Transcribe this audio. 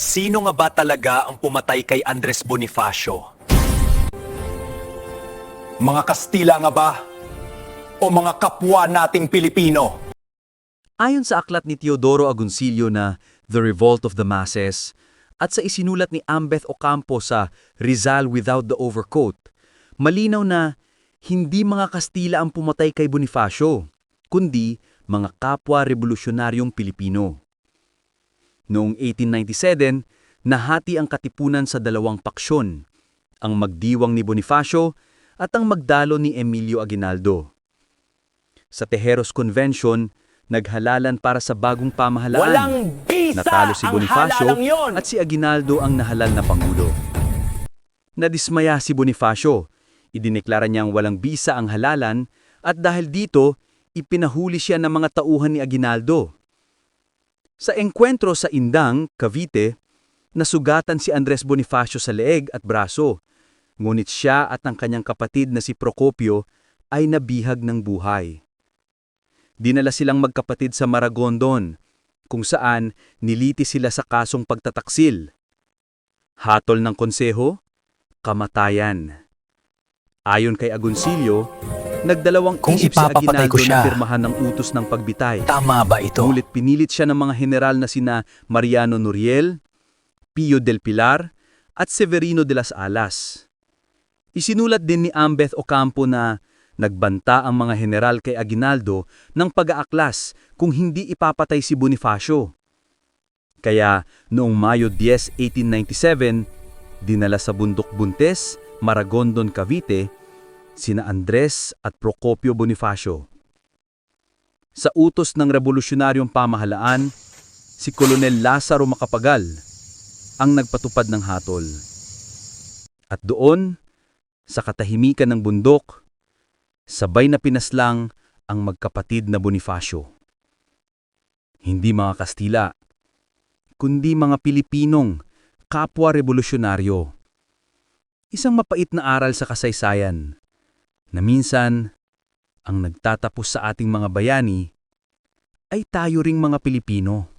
Sino nga ba talaga ang pumatay kay Andres Bonifacio? Mga Kastila nga ba? O mga kapwa nating Pilipino? Ayon sa aklat ni Teodoro Agoncillo na The Revolt of the Masses at sa isinulat ni Ambeth Ocampo sa Rizal Without the Overcoat, malinaw na hindi mga Kastila ang pumatay kay Bonifacio, kundi mga kapwa revolusyonaryong Pilipino. Noong 1897, nahati ang katipunan sa dalawang paksyon, ang magdiwang ni Bonifacio at ang magdalo ni Emilio Aguinaldo. Sa Tejeros Convention, naghalalan para sa bagong pamahalaan. Walang bisa Natalo si Bonifacio at si Aguinaldo ang nahalal na pangulo. Nadismaya si Bonifacio. Idineklara niyang walang bisa ang halalan at dahil dito, ipinahuli siya ng mga tauhan ni Aguinaldo. Sa engkwentro sa Indang, Cavite, nasugatan si Andres Bonifacio sa leeg at braso, ngunit siya at ang kanyang kapatid na si Procopio ay nabihag ng buhay. Dinala silang magkapatid sa Maragondon, kung saan niliti sila sa kasong pagtataksil. Hatol ng konseho, kamatayan. Ayon kay Agoncillo, nagdalawang Kung isip si Aguinaldo ko siya. na pirmahan ng utos ng pagbitay. Tama ba ito? Ngunit pinilit siya ng mga general na sina Mariano Noriel, Pio del Pilar, at Severino de las Alas. Isinulat din ni Ambeth Ocampo na nagbanta ang mga general kay Aguinaldo ng pag-aaklas kung hindi ipapatay si Bonifacio. Kaya noong Mayo 10, 1897, dinala sa Bundok Buntes, Maragondon, Cavite, sina Andres at Procopio Bonifacio. Sa utos ng revolusyonaryong pamahalaan, si Kolonel Lazaro Macapagal ang nagpatupad ng hatol. At doon, sa katahimikan ng bundok, sabay na pinaslang ang magkapatid na Bonifacio. Hindi mga Kastila, kundi mga Pilipinong kapwa revolusyonaryo. Isang mapait na aral sa kasaysayan na minsan ang nagtatapos sa ating mga bayani ay tayo ring mga Pilipino.